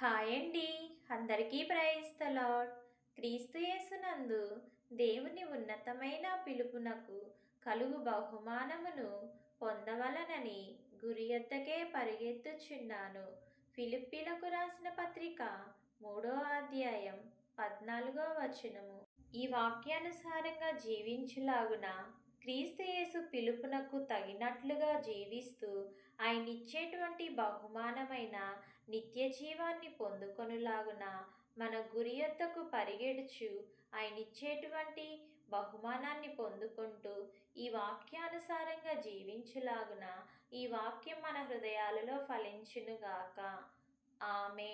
Hi అండి అందరికీ praise lord క్రీస్తు యేసునందు దేవుని ఉన్నతమైన పిలుపునకు కలుగు బహుమానమును పొందవలనని గురి ఎద్దకే పరిగెత్తుచున్నాను. ఫిలిప్పీలకు రాసిన పత్రిక మూడో అధ్యాయం పద్నాలుగో వచనము. ఈ వాక్యానుసారంగా జీవించులాగున క్రీస్తు యేసు పిలుపునకు తగినట్లుగా జీవిస్తూ ఆయన ఇచ్చేటువంటి బహుమానమైన నిత్య జీవాన్ని పొందుకొనులాగున మన గురి యొద్దకు పరిగెడుచు ఆయన ఇచ్చేటువంటి బహుమానాన్ని పొందుకుంటూ ఈ వాక్యానుసారంగా జీవించులాగున ఈ వాక్యం మన హృదయాలలో ఫలించునుగాక ఆమె